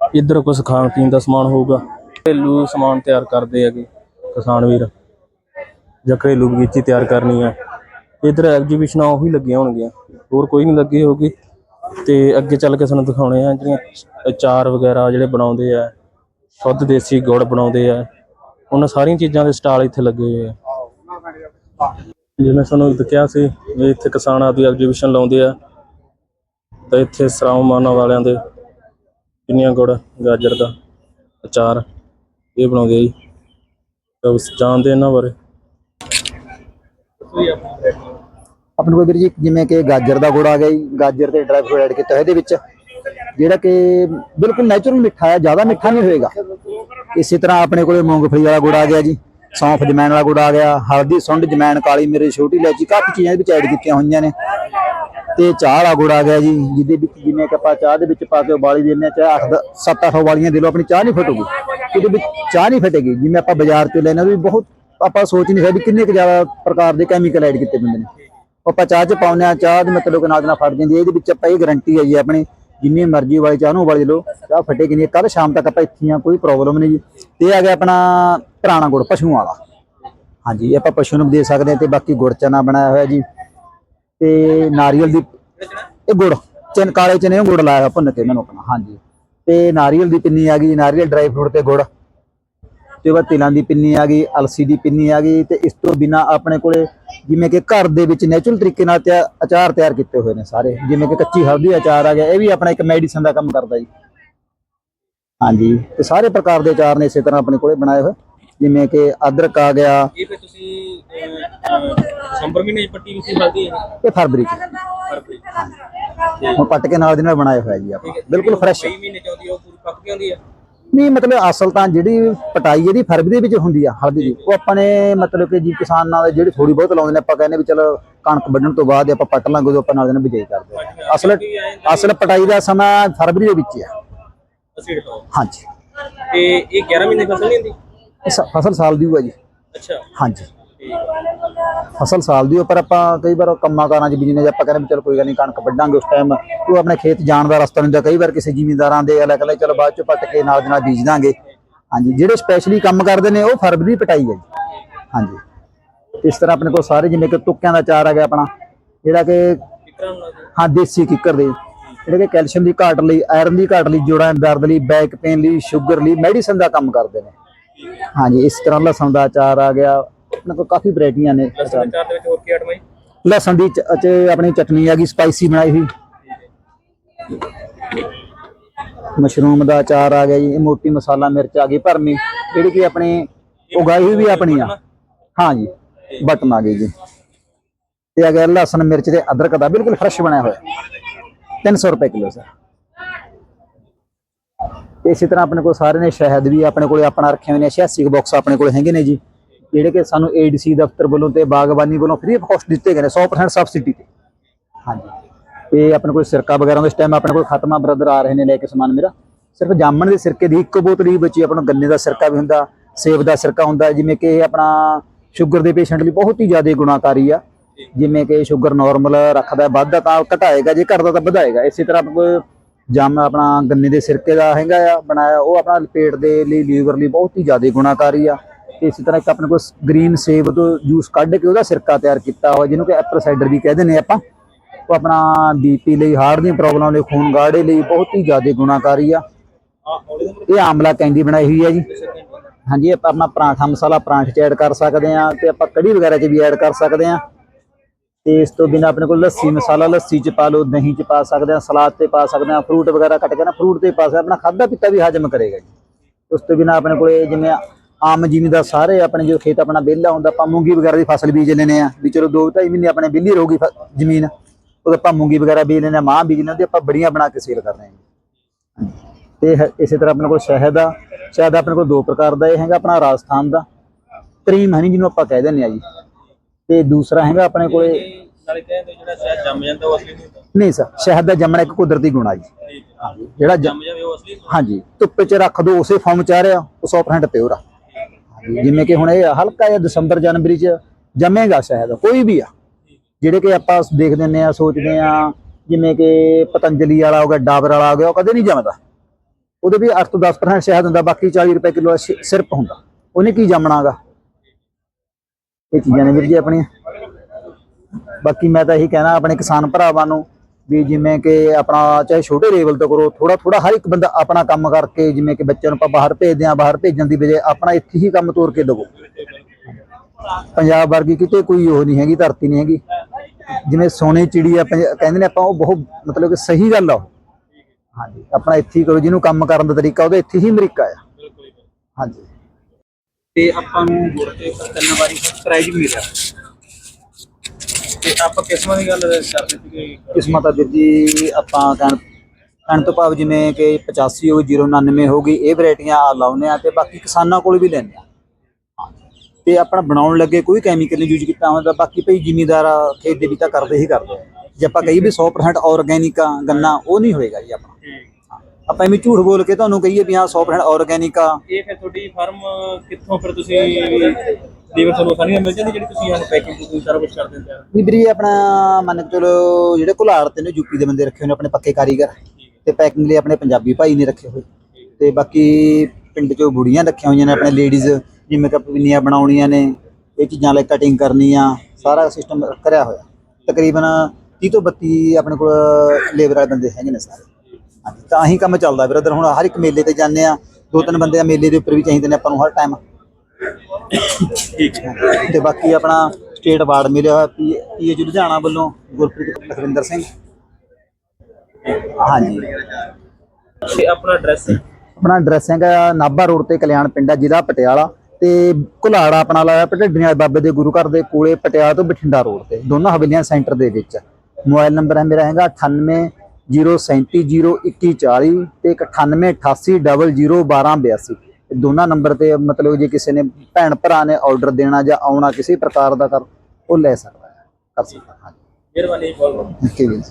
ਇੱਧਰ ਕੁਝ ਖਾਣ ਪੀਣ ਦਾ ਸਮਾਨ ਹੋਊਗਾ। ਘਰੇਲੂ ਸਮਾਨ ਤਿਆਰ ਕਰਦੇ ਹੈਗੇ ਕਿਸਾਨ ਵੀਰ। ਜਾਂ ਘਰੇਲੂ ਬਗੀਚੀ ਤਿਆਰ ਕਰਨੀ ਹੈ ਇੱਧਰ ਐਗਜੀਬਿਸ਼ਨਾਂ ਉਹੀ ਲੱਗੀਆਂ ਹੋਣਗੀਆਂ। ਹੋਰ ਕੋਈ ਨਹੀਂ ਲੱਗੀ ਹੋਊਗੀ। ਤੇ ਅੱਗੇ ਚੱਲ ਕੇ ਸਾਨੂੰ ਦਿਖਾਉਣੇ ਆ ਜਿਹੜੀਆਂ ਅਚਾਰ ਵਗੈਰਾ ਜਿਹੜੇ ਬਣਾਉਂਦੇ ਆ। ਸ਼ੁੱਧ ਦੇਸੀ ਗੁੜ ਬਣਾਉਂਦੇ ਆ। ਉਹਨਾਂ ਸਾਰੀਆਂ ਚੀਜ਼ਾਂ ਦੇ ਸਟਾਲ ਇੱਥੇ ਲੱਗੇ ਹੋਏ ਆ। ਜਿਵੇਂ ਸਾਨੂੰ ਕਿਹਾ ਸੀ ਵੀ ਇੱਥੇ ਕਿਸਾਨ ਆਦਿ ਐਗਜੀਬਿਸ਼ਨ ਲਾਉਂਦੇ ਆ। ਤਾਂ ਇੱਥੇ ਸਰਾਉ ਮਾਨਾ ਵਾਲਿਆਂ ਦੇ ਪਿੰਨੀਆਂ ਗੁੜ, ਗਾਜਰ ਦਾ ਅਚਾਰ ਇਹ ਬਣਾਉਂਦੇ ਆ ਜੀ। ਤਾਂ ਉਸ ਜਾਣਦੇ ਇਹਨਾਂ ਬਾਰੇ। ਆਪਣੇ ਕੋਲ ਵੀਰ ਜੀ, ਜਿਵੇਂ ਕਿ ਗਾਜਰ ਦਾ ਗੁੜ ਆ ਗਿਆ ਜੀ, ਗਾਜਰ ਤੇ ਡਰਾਈ ਫਰੂਟ ਐਡ ਕੀਤਾ ਇਹਦੇ ਵਿੱਚ, ਜਿਹੜਾ ਕਿ ਬਿਲਕੁਲ ਨੈਚੁਰਲ ਮਿੱਠਾ ਹੈ, ਜ਼ਿਆਦਾ ਮਿੱਠਾ ਨਹੀਂ ਹੋਏਗਾ। ਇਸੇ ਤਰ੍ਹਾਂ ਆਪਣੇ ਕੋਲੇ ਮੂੰਗਫਲੀ ਵਾਲਾ ਗੁੜ ਆ ਗਿਆ ਜੀ, ਸੌਂਫ ਜਮੈਣ ਵਾਲਾ ਗੁੜ ਆ ਗਿਆ, ਹਲਦੀ ਸੁੰਡ ਜਮੈਣ, ਕਾਲੀ ਮਿਰਚ, ਛੋਟੀ ਇਲਾਇਚੀ, ਕਾਫੀ ਚੀਜ਼ਾਂ ਇਹਦੇ ਵਿੱਚ ਐਡ ਕੀਤੀਆਂ ਹੋਈਆਂ ਨੇ। ਤੇ ਚਾਹ ਵਾਲਾ ਗੁੜ ਆ ਗਿਆ ਜੀ, ਜਿਹਦੇ ਵਿੱਚ ਜਿਵੇਂ ਕਿ ਆਪਾਂ ਚਾਹ ਦੇ ਵਿੱਚ ਪਾ ਕੇ ਉਬਾਲੀ ਦਿੰਦੇ ਆ ਚਾਹ 8 7 8 ਉਬਾਲੀਆਂ ਦੇ ਲਓ, ਆਪਣੀ ਚਾਹ ਨਹੀਂ ਫਟੂਗੀ। ਇਹਦੇ ਵਿੱਚ ਚਾਹ ਨਹੀਂ ਫਟੇਗੀ। ਜਿਵੇਂ ਆਪਾਂ ਬਾਜ਼ਾਰ ਤੋਂ ਲੈਣਾ ਵੀ ਬਹੁਤ ਆਪਾਂ ਸੋਚ ਨਹੀਂ ਸਕਦੇ ਕਿੰਨੇ ਕੁ ਜ਼ਿਆਦਾ ਪ੍ਰਕਾਰ ਦੇ ਕੈਮੀਕਲ ਐਡ ਕੀਤੇ ਹੁੰਦੇ ਨੇ। ਆਪਾਂ ਚਾਹ ਚ ਪਾਉਂਦੇ ਆ ਚਾਹ ਦੇ ਮਤਲਬ ਕਿ ਨਾਲ ਨਾਲ ਫਟ ਜਾਂਦੀ ਹੈ, ਇਹਦੇ ਵਿੱਚ ਆਪਾਂ ਇਹ ਗਾਰੰਟੀ ਹੈ ਜੀ ਆਪਣੀ ਜਿੰਨੀ ਮਰਜ਼ੀ ਵਾਲੀ ਚਾਹ ਨੂੰ ਉਬਾਲ ਲਓ, ਚਾਹ ਫਟੇਗੀ ਨਹੀਂ ਕੱਲ ਸ਼ਾਮ ਤੱਕ ਆਪਾਂ ਇੱਥੇ ਹੀ ਆ ਕੋਈ ਪ੍ਰੋਬਲਮ ਨਹੀਂ ਜੀ। ਤੇ ਆ ਗਿਆ ਆਪਣਾ ਪੁਰਾਣਾ ਗੁੜ, ਪਸ਼ੂਆਂ ਵਾਲਾ। ਹਾਂਜੀ ਆਪਾਂ ਪਸ਼ੂ ਨੂੰ ਵੀ ਦੇ ਸਕਦੇ ਹਾਂ ਤੇ ਬਾਕੀ ਗੁੜ ਚਨਾ ਬਣਾਇਆ ਹੋਇਆ ਜੀ। ਤੇ ਨਾਰੀਅਲ ਦੀ ਇਹ ਗੁੜ, ਚਨ, ਕਾਲੇ ਚਨੇ ਨੂੰ ਗੁੜ ਲਾਇਆ ਭੁੰਨ ਕੇ ਮੈਨੂੰ ਆਪਣਾ, ਹਾਂਜੀ। ਤੇ ਨਾਰੀਅਲ ਦੀ ਪਿੰਨੀ ਆ ਗਈ, ਨਾਰੀਅਲ ਡਰਾਈ ਫਰੂਟ ਤੇ ਗੁੜ। ਤੇ ਬਾਅਦ ਤਿਲਾਂ ਦੀ ਪਿੰਨੀ ਆ ਗਈ, ਅਲਸੀ ਦੀ ਪਿੰਨੀ ਆ ਗਈ, ਤੇ ਇਸ ਤੋਂ ਬਿਨਾ ਆਪਣੇ ਕੋਲੇ ਜਿਵੇਂ ਕਿ ਘਰ ਦੇ ਵਿੱਚ ਨੈਚੁਰਲ ਤਰੀਕੇ ਨਾਲ ਤਿਆ- ਅਚਾਰ ਤਿਆਰ ਕੀਤੇ ਹੋਏ ਨੇ ਸਾਰੇ, ਜਿਵੇਂ ਕਿ ਕੱਚੀ ਹਲਦੀ ਅਚਾਰ ਆ ਗਿਆ, ਇਹ ਵੀ ਆਪਣਾ ਇੱਕ ਮੈਡੀਸਨ ਦਾ ਕੰਮ ਕਰਦਾ ਜੀ। ਹਾਂਜੀ, ਤੇ ਸਾਰੇ ਪ੍ਰਕਾਰ ਦੇ ਅਚਾਰ ਨੇ ਇਸੇ ਤਰ੍ਹਾਂ ਆਪਣੇ ਕੋਲੇ ਬਣਾਏ ਹੋਏ। ਜਿਵੇਂ ਕਿ ਅਦਰਕ ਆ ਗਿਆ। ਇਹ ਫੇ ਤੁਸੀਂ ਦਸੰਬਰ ਮਹੀਨੇ ਪੱਟੀ ਵੀ ਸੀ ਹਲਦੀ ਹੈ? ਇਹ ਫਰਵਰੀ ਚ। ਹੁਣ ਪੱਟ ਕੇ ਨਾਲ ਦੇ ਨਾਲ ਬਣਾਏ ਹੋਇਆ ਜੀ ਆਪਾਂ। ਬਿਲਕੁਲ ਫਰੈਸ਼ ਮਹੀਨੇ ਚ ਆਉਂਦੀ ਉਹ ਪੂਰੀ ਪੱਕ ਕੇ ਆਉਂਦੀ ਹੈ ਨਹੀਂ ਮਤਲਬ ਅਸਲ ਤਾਂ ਜਿਹੜੀ ਪਟਾਈ ਇਹਦੀ ਫਰਵਰੀ ਦੇ ਵਿੱਚ ਹੁੰਦੀ ਆ ਹਲਦੀ ਦੀ। ਉਹ ਆਪਾਂ ਨੇ ਮਤਲਬ ਕਿ ਜੀ ਕਿਸਾਨਾਂ ਦੇ ਜਿਹੜੇ ਥੋੜੀ ਬਹੁਤ ਲਾਉਂਦੇ ਨੇ ਆਪਾਂ ਕਹਿੰਦੇ ਵੀ ਚਲੋ ਕਣਕ ਵੱਢਣ ਤੋਂ ਬਾਅਦ ਆਪਾਂ ਪੱਟ ਲਾਂਗੇ ਉਦੋਂ ਆਪਾਂ ਨਾਲ ਦੇ ਨਾਲ ਬਿਜਾਈ ਕਰਦੇ ਆ। ਅਸਲ ਅਸਲ ਪਟਾਈ ਦਾ ਸਮਾਂ ਫਰਵਰੀ ਦੇ ਵਿੱਚ ਹੀ ਆ। ਅਸੀਂ ਹਾਂਜੀ। ਤੇ ਇਹ 11 ਮਹੀਨੇ ਫਸਲ ਨਹੀਂ ਹੁੰਦੀ? ਇਹ ਸ- ਫਸਲ ਸਾਲ ਦੀ ਹੋਊਗਾ ਜੀ। ਅੱਛਾ। ਹਾਂਜੀ। ਫਸਲ ਸਾਲ ਦੀ ਹੋ ਪਰ ਆਪਾਂ ਕਈ ਵਾਰ ਕੰਮਾਂ ਕਾਰਾਂ 'ਚ ਬਿਜਨੇ ਆਪਾਂ ਕਹਿੰਦੇ ਵੀ ਚਲ ਕੋਈ ਗੱਲ ਨਹੀਂ ਕਣਕ ਵੱਢਾਂਗੇ ਉਸ ਟਾਈਮ ਉਹ ਆਪਣੇ ਖੇਤ ਜਾਣ ਦਾ ਰਸਤਾ ਨਹੀਂ ਹੁੰਦਾ। ਕਈ ਵਾਰ ਕਿਸੇ ਜ਼ਿਮੀਂਦਾਰਾਂ ਦੇ ਅਲੱਗ ਅਲੱਗ ਚਲੋ ਬਾਅਦ 'ਚ ਪੱਟ ਕੇ ਨਾਲ ਦੀ ਨਾਲ ਬੀਜ ਦਾਂਗੇ। ਹਾਂਜੀ ਜਿਹੜੇ ਸਪੈਸ਼ਲੀ ਕੰਮ ਕਰਦੇ ਨੇ ਉਹ ਫਰਵਰੀ ਪਟਾਈ ਹੈ ਜੀ। ਹਾਂਜੀ। ਇਸ ਤਰ੍ਹਾਂ ਆਪਣੇ ਕੋਲ ਸਾਰੇ ਜਿਵੇਂ ਕਿ ਤੁੱਕਿਆਂ ਦਾ ਚਾਰ ਆ ਗਿਆ ਆਪਣਾ ਜਿਹੜਾ ਕਿ ਹਾਂ ਦੇਸੀ ਕਿੱਕਰ ਦੇ। ਜਿਹੜੇ ਕਿ ਕੈਲਸ਼ੀਅਮ ਦੀ ਘਾਟ ਲਈ ਆਇਰਨ ਦੀ ਘਾਟ ਲਈ ਜੋੜਾਂ ਦੇ ਦਰਦ ਲਈ ਬੈਕ ਪੇਨ ਲਈ ਸ਼ੂਗਰ ਲਈ ਮੈਡੀਸਨ ਦਾ ਕੰਮ ਕਰਦੇ ਨੇ। ਹਾਂਜੀ ਇਸ ਤਰ੍ਹਾਂ ਲਸਣ ਦਾ ਅਚਾਰ ਆ ਗਿਆ। ਆਪਣੇ ਕੋਲ ਕਾਫੀ ਵੈਰਾਈਟੀਆਂ ਨੇ। ਅਚਾਰ ਚਾਰ ਦੇ ਵਿੱਚ ਹੋਰ ਕੀ ਆਟਮਾਈ ਲਸਣ ਦੀ ਚ- ਆਪਣੀ ਚਟਨੀ ਆ ਗਈ ਸਪਾਈਸੀ ਬਣਾਈ ਹੋਈ। ਮਸ਼ਰੂਮ ਦਾ ਅਚਾਰ ਆ ਗਿਆ ਜੀ ਇਹ ਮੋਟੀ ਮਸਾਲਾ ਮਿਰਚ ਆ ਗਈ ਭਰਮੀ ਜਿਹੜੀ ਕਿ ਆਪਣੀ ਉਗਾਈ ਹੋਈ ਵੀ ਆਪਣੀ ਆ। ਹਾਂ ਜੀ ਬਟਨ ਆ ਗਈ ਜੀ। ਤੇ ਆ ਗਿਆ ਲਸਣ ਮਿਰਚ ਤੇ ਅਦਰਕ ਦਾ ਬਿਲਕੁਲ ਫਰੈਸ਼ ਬਣਿਆ ਹੋਇਆ। 300 ਰੁਪਏ ਕਿਲੋ ਸਰ। ਤੇ ਇਸੇ ਤਰ੍ਹਾਂ ਆਪਣੇ ਕੋਲ ਸਾਰੇ ਨੇ ਸ਼ਹਿਦ ਵੀ ਆਪਣੇ ਕੋਲੇ ਆਪਣਾ ਰੱਖੇ ਹੋਏ ਨੇ 86 ਬਾਕਸ ਆਪਣੇ ਕੋਲ ਹੈਗੇ ਨੇ ਜੀ। ਜਿਹੜੇ ਕਿ ਸਾਨੂੰ ਏਡੀਸੀ ਦਫ਼ਤਰ ਵੱਲੋਂ ਤੇ ਬਾਗਬਾਨੀ ਵੱਲੋਂ ਫ੍ਰੀ ਆਫ ਕਾਸਟ ਦਿੱਤੇ ਗਏ ਨੇ 100% ਸਬਸਿਡੀ ਤੇ। ਹਾਂਜੀ। ਤੇ ਆਪਣੇ ਕੋਲ ਸਿਰਕਾ ਵਗੈਰਾ ਇਸ ਟਾਈਮ ਆਪਣੇ ਕੋਲ ਖਤਮਾ ਬ੍ਰਦਰ ਆ ਰਹੇ ਨੇ ਲੈ ਕੇ ਸਮਾਨ ਮੇਰਾ। ਸਿਰਫ ਜਾਮਣ ਦੇ ਸਿਰਕੇ ਦੀ ਇੱਕ ਬੋਤਲ ਹੀ ਬਚੀ, ਆਪਣਾ ਗੰਨੇ ਦਾ ਸਿਰਕਾ ਵੀ ਹੁੰਦਾ, ਸੇਬ ਦਾ ਸਿਰਕਾ ਹੁੰਦਾ, ਜਿਵੇਂ ਕਿ ਇਹ ਆਪਣਾ ਸ਼ੂਗਰ ਦੇ ਪੇਸ਼ੈਂਟ ਲਈ ਬਹੁਤ ਹੀ ਜ਼ਿਆਦਾ ਗੁਣਾਕਾਰੀ ਆ। ਜਿਵੇਂ ਕਿ ਸ਼ੂਗਰ ਨਾਰਮਲ ਰੱਖਦਾ ਵੱਧਦਾ ਤਾਂ ਘਟਾਏਗਾ, ਜੇ ਘਟਦਾ ਤਾਂ ਵਧਾਏਗਾ। ਇਸੇ ਤਰ੍ਹਾਂ ਆਪਣੇ ਕੋਲ ਜਾਮ ਆਪਣਾ ਗੰਨੇ ਦੇ ਸਿਰਕੇ ਦਾ ਹੈਗਾ ਆ, ਬਣਾਇਆ, ਉਹ ਆਪਣਾ ਪੇਟ ਦੇ ਲਈ ਲੀਵਰ ਲਈ ਬਹੁਤ ਹੀ ਜ਼ਿਆਦਾ ਗੁਣਾਕਾਰੀ ਆ। ਤੇ ਇਸੇ ਤਰ੍ਹਾਂ ਇੱਕ ਆਪਣੇ ਕੋਲ ਗ੍ਰੀਨ ਸੇਬ ਤੋਂ ਜੂਸ ਕੱਢ ਕੇ ਉਹਦਾ ਸਿਰਕਾ ਤਿਆਰ ਕੀਤਾ ਹੋਇਆ, ਜਿਹਨੂੰ ਕਿ ਐਪਲ ਸਾਈਡਰ ਵੀ ਕਹਿੰਦੇ ਨੇ ਆਪਾਂ। ਉਹ ਆਪਣਾ ਬੀਪੀ ਲਈ, ਹਾਰਟ ਦੀਆਂ ਪ੍ਰੋਬਲਮਾਂ ਲਈ, ਖੂਨ ਗਾੜੇ ਲਈ ਬਹੁਤ ਹੀ ਜ਼ਿਆਦਾ ਗੁਣਾਕਾਰੀ ਆ। ਇਹ ਆਮਲਾ ਕੈਂਡੀ ਬਣਾਈ ਹੋਈ ਹੈ ਜੀ। ਹਾਂਜੀ, ਆਪਾਂ ਆਪਣਾ ਪਰਾਂਠਾ ਮਸਾਲਾ ਪਰਾਂਠੇ 'ਚ ਐਡ ਕਰ ਸਕਦੇ ਆ ਤੇ ਆਪਾਂ ਕੜੀ ਵਗੈਰਾ 'ਚ ਵੀ ਐਡ ਕਰ ਸਕਦੇ ਆ ਤੇ ਇਸ ਤੋਂ ਬਿਨਾਂ ਆਪਣੇ ਕੋਲ ਲੱਸੀ, ਮਸਾਲਾ ਲੱਸੀ 'ਚ ਪਾ ਲਓ, ਦਹੀਂ 'ਚ ਪਾ ਸਕਦੇ ਆ ਸਲਾਦ ਤੇ ਪਾ ਸਕਦੇ ਆ ਫਰੂਟ ਵਗੈਰਾ ਕੱਟ ਕੇ ਨਾ ਫਰੂਟ ਤੇ ਪਾ ਸਕਦੇ ਆਪਣਾ ਖਾਦਾ ਪੀਤਾ ਵੀ ਹਜਮ ਕਰੇਗਾ ਜੀ। ਉਸ ਤੋਂ ਬਿਨਾਂ ਆਪਣੇ ਕੋਲੇ ਜਿਵੇਂ ਆਮ ਜ਼ਿਮੀਂਦਾਰ ਸਾਰੇ ਆਪਣੇ ਜੋ ਖੇਤ ਆਪਣਾ ਵਿਹਲਾ ਹੁੰਦਾ, ਆਪਾਂ ਮੂੰਗੀ ਵਗੈਰਾ ਦੀ ਫਸਲ ਬੀਜ ਲੈਨੇ ਆ ਵੀ ਚਲੋ 2-2.5 ਮਹੀਨੇ ਆਪਣੇ ਵਿਹਲੀ ਰਹੂਗੀ ਜ਼ਮੀਨ ਉਹ ਆਪਾਂ ਮੂੰਗੀ ਵਗੈਰਾ ਬੀਜ ਲੈਨੇ ਆ ਮਾਂ ਬੀਜ ਲੈਂਦੇ ਆਪਾਂ ਬੜੀਆਂ ਬਣਾ ਕੇ ਸੇਲ ਕਰਦੇ ਆ ਜੀ। ਤੇ ਇਸੇ ਤਰ੍ਹਾਂ ਆਪਣੇ ਕੋਲ ਸ਼ਹਿਦ ਆ, ਸ਼ਹਿਦ ਆਪਣੇ ਕੋਲ ਦੋ ਪ੍ਰਕਾਰ ਦਾ ਇਹ ਹੈਗਾ, ਆਪਣਾ ਰਾਜਸਥਾਨ ਦਾ ਕਰੀਮ ਹਨੀ ਜਿਹਨੂੰ ਆਪਾਂ ਕਹਿ ਦਿੰਦੇ ਆ ਜੀ। ਤੇ ਦੂਸਰਾ ਹੈਗਾ ਆਪਣੇ ਕੋਲੇ ਨਾਲੇ ਕਹਿੰਦੇ ਜਿਹੜਾ ਸ਼ਾਇਦ ਜੰਮ ਜਾਂਦਾ ਉਹ ਅਸਲੀ ਨਹੀਂ ਹੁੰਦਾ। ਨਹੀਂ ਸਰ ਸ਼ਹਿਦ ਦਾ ਜੰਮਣਾ ਇੱਕ ਕੁਦਰਤੀ ਗੁਣ ਆ ਜੀ ਹਾਂਜੀ ਜਿਹੜਾ ਜੰਮ ਜਾਵੇ ਉਹ ਅਸਲੀ। ਹਾਂਜੀ ਧੁੱਪੇ 'ਚ ਰੱਖ ਦੋ ਉਸੇ ਫਾਰਮ 'ਚ ਆ ਰਿਹਾ ਉਹ 100% ਪਿਓਰ ਆ। ਜਿਵੇਂ ਕਿ ਹੁਣ ਇਹ ਹਲਕਾ ਜਿਹਾ ਦਸੰਬਰ ਜਨਵਰੀ 'ਚ ਜੰਮੇਗਾ ਸ਼ਹਿਦ ਕੋਈ ਵੀ ਆ। ਜਿਹੜੇ ਕਿ ਆਪਾਂ ਦੇਖਦੇ ਨੇ ਆ ਸੋਚਦੇ ਆ ਜਿਵੇਂ ਕਿ ਪਤੰਜਲੀ ਵਾਲਾ ਹੋ ਗਿਆ ਡਾਬਰ ਵਾਲਾ ਹੋ ਗਿਆ ਉਹ ਕਦੇ ਨਹੀਂ ਜੰਮਦਾ। ਉਹਦੇ ਵੀ 8 ਤੋਂ 10% ਸ਼ਹਿਦ ਹੁੰਦਾ ਬਾਕੀ 40 ਰੁਪਏ ਕਿਲੋ ਸਿਰਪ ਹੁੰਦਾ। ਉਹਨੇ ਕੀ ਜੰਮਣਾਗਾ? ਇਹ ਚੀਜ਼ਾਂ ਨੇ ਵੀਰ ਜੀ ਆਪਣੀਆਂ। ਬਾਕੀ ਮੈਂ ਤਾਂ ਇਹੀ ਕਹਿਣਾ ਆਪਣੇ ਕਿਸਾਨ ਭਰਾਵਾਂ ਨੂੰ ਵੀ ਜਿਵੇਂ ਕਿ ਆਪਣਾ ਚਾਹੇ ਛੋਟੇ ਲੈਵਲ ਤੋਂ ਕਰੋ ਥੋੜਾ ਥੋੜਾ ਹਰ ਇੱਕ ਬੰਦਾ ਆਪਣਾ ਕੰਮ ਕਰਕੇ ਜਿਵੇਂ ਕਿ ਬੱਚਿਆਂ ਨੂੰ ਆਪਾਂ ਬਾਹਰ ਭੇਜਦੇ ਆ ਬਾਹਰ ਭੇਜਣ ਦੀ ਬਜਾਏ ਆਪਣਾ ਇੱਥੇ ਹੀ ਕੰਮ ਤੋਰ ਕੇ ਦਵੋ। ਪੰਜਾਬ ਵਰਗੀ ਕਿਤੇ ਕੋਈ ਉਹ ਨਹੀਂ ਹੈਗੀ, ਧਰਤੀ ਨਹੀਂ ਹੈਗੀ। ਜਿਵੇਂ ਸੋਨੇ ਚਿੜੀ ਆ ਕਹਿੰਦੇ ਨੇ ਆਪਾਂ ਉਹ ਬਹੁਤ ਮਤਲਬ ਕਿ ਸਹੀ ਗੱਲ ਆ ਉਹ। ਹਾਂਜੀ, ਆਪਣਾ ਇੱਥੇ ਹੀ ਕਰੋ, ਜਿਹਨੂੰ ਕੰਮ ਕਰਨ ਦਾ ਤਰੀਕਾ ਉਹਦਾ ਇੱਥੇ ਹੀ ਅਮਰੀਕਾ ਆ। ਹਾਂਜੀ। ਤੇ ਆਪਾਂ ਨੂੰ ਗੁੜ ਤੇ ਤਿੰਨ ਵਾਰੀ ਪ੍ਰਾਈਜ਼ ਮਿਲਿਆ। ਤੇ ਆਪਾਂ ਕਿਸਮਾਂ ਦੀ ਗੱਲ ਕਰਦੇ ਸੀਗੇ? ਕਿਸਮਤ ਆ ਵੀਰ ਜੀ, ਆਪਾਂ ਕਹਿਣ ਕਹਿਣ ਤੋਂ ਭਾਵ ਜਿਵੇਂ ਕਿ 85 ਹੋ ਗਈ 099 ਹੋ ਗਈ, ਇਹ ਵੈਰਾਈਟੀਆਂ ਆ ਲਾਉਨੇ ਆ ਤੇ ਬਾਕੀ ਕਿਸਾਨਾਂ ਕੋਲ ਵੀ ਲੈਂਦੇ ਆ ਤੇ ਆਪਣਾ ਬਣਾਉਣ ਲੱਗੇ ਕੋਈ ਕੈਮੀਕਲ ਨਹੀਂ ਯੂਜ਼ ਕੀਤਾ ਹੁੰਦਾ, ਬਾਕੀ ਭਈ ਜ਼ਿਮੀਦਾਰ ਖੇਤ ਦੇ ਵਿੱਚ ਤਾਂ ਕਰਦੇ ਹੀ ਕਰਦੇ ਜੇ ਆਪਾਂ ਕਹੀ ਵੀ 100% ਆਰਗੈਨਿਕ ਆ, ਗੰਨਾ, ਉਹ ਨਹੀਂ ਹੋਏਗਾ ਜੀ ਆਪਣਾ। ਆਪਾਂ ਐਵੇਂ ਝੂਠ ਬੋਲ ਕੇ ਤੁਹਾਨੂੰ ਕਹੀਏ ਵੀ ਹਾਂ 100% ਆਰਗੈਨਿਕ ਆ। ਇਹ ਫਿਰ ਤੁਹਾਡੀ ਫਰਮ ਕਿੱਥੋਂ ਫਿਰ ਤੁਸੀਂ ਲੀਵਰ ਤੁਹਾਨੂੰ ਸਾਰੀਆਂ ਮਿਲ ਜਾਂਦੀ ਜਿਹੜੀ ਤੁਸੀਂ ਸਾਨੂੰ ਪੈਕਿੰਗ ਤੁਸੀਂ ਸਾਰਾ ਕੁਝ ਕਰ ਦਿੰਦੇ ਆ ਵੀ ਵੀਰੇ ਆਪਣਾ ਮੰਨ ਕੇ ਚਲੋ ਜਿਹੜੇ ਘੁਲਾੜ ਤੇ ਨੇ ਯੂਪੀ ਦੇ ਬੰਦੇ ਰੱਖੇ ਹੋਏ ਨੇ ਆਪਣੇ ਪੱਕੇ ਕਾਰੀਗਰ। ਤੇ ਪੈਕਿੰਗ ਲਈ ਆਪਣੇ ਪੰਜਾਬੀ ਭਾਈ ਨੇ ਰੱਖੇ ਹੋਏ। ਤੇ ਬਾਕੀ ਪਿੰਡ ਚੋਂ ਬੁੜੀਆਂ ਰੱਖੀਆਂ ਹੋਈਆਂ ਨੇ ਆਪਣੇ ਲੇਡੀਜ਼ ਜਿਵੇਂ ਕਿ ਪਿੰਨੀਆਂ ਬਣਾਉਣੀਆਂ ਨੇ ਇਹ ਚੀਜ਼ਾਂ ਲਈ ਕਟਿੰਗ ਕਰਨੀਆਂ ਸਾਰਾ ਸਿਸਟਮ ਕਰਿਆ ਹੋਇਆ। ਤਕਰੀਬਨ 30 ਤੋਂ 32 ਆਪਣੇ ਕੋਲ ਲੇਬਰ ਵਾਲੇ ਬੰਦੇ ਹੈਗੇ ਨੇ ਸਾਰੇ। ਤਾਂ ਹੀ ਕੰਮ ਚੱਲਦਾ ਬ੍ਰਦਰ ਹੁਣ ਹਰ ਇੱਕ ਮੇਲੇ ਤੇ ਜਾਂਦੇ ਆ। ਦੋ ਤਿੰਨ ਬੰਦੇ ਆ ਮੇਲੇ ਦੇ ਉੱਪਰ ਵੀ ਚਾਹੀਦੇ ਨੇ ਆਪਾਂ ਨੂੰ ਹਰ ਟਾਈਮ ਠੀਕ। ਹੈ ਤੇ ਬਾਕੀ ਆਪਣਾ ਸਟੇਟ ਅਵਾਰਡ ਮਿਲਿਆ ਹੋਇਆ ਪੀ ਪੀਏ ਲੁਧਿਆਣਾ ਵੱਲੋਂ ਗੁਰਪ੍ਰੀਤ ਲਖਵਿੰਦਰ ਸਿੰਘ। ਹਾਂਜੀ। ਤੇ ਆਪਣਾ ਐਡਰੈਸ ਆਪਣਾ ਐਡਰੈਸ ਹੈਗਾ ਨਾਭਾ ਰੋਡ ਤੇ ਕਲਿਆਣ ਪਿੰਡਾ ਜ਼ਿਲ੍ਹਾ ਪਟਿਆਲਾ। ਤੇ ਕੁਲਾੜਾ ਆਪਣਾ ਲਾਇਆ ਭਟੇਡੀਆਂ ਵਾਲੇ ਬਾਬੇ ਦੇ ਗੁਰੂ ਘਰ ਦੇ ਕੋਲੇ ਪਟਿਆਲਾ ਤੋਂ ਬਠਿੰਡਾ ਰੋਡ ਤੇ। ਦੋਨਾਂ ਹਵੇਲੀਆਂ ਸੈਂਟਰ ਦੇ ਵਿੱਚ। ਮੋਬਾਈਲ ਨੰਬਰ ਹੈ ਮੇਰਾ ਹੈਗਾ 9803702140 ਤੇ 9888001282 ਇਹ ਦੋਨਾਂ ਨੰਬਰ ਤੇ ਮਤਲਬ ਜੇ ਕਿਸੇ ਨੇ ਭੈਣ ਭਰਾ ਨੇ ਆਰਡਰ ਦੇਣਾ ਜਾਂ ਆਉਣਾ ਕਿਸੇ ਪ੍ਰਕਾਰ ਦਾ ਕਰ ਉਹ ਲੈ ਸਕਦਾ ਹੈ। ਕਰ ਸਕਦਾ ਹਾਂ ਮਿਹਰਬਾਨੀ ਬਹੁਤ ਬਹੁਤ। ਵੀਰ ਜੀ।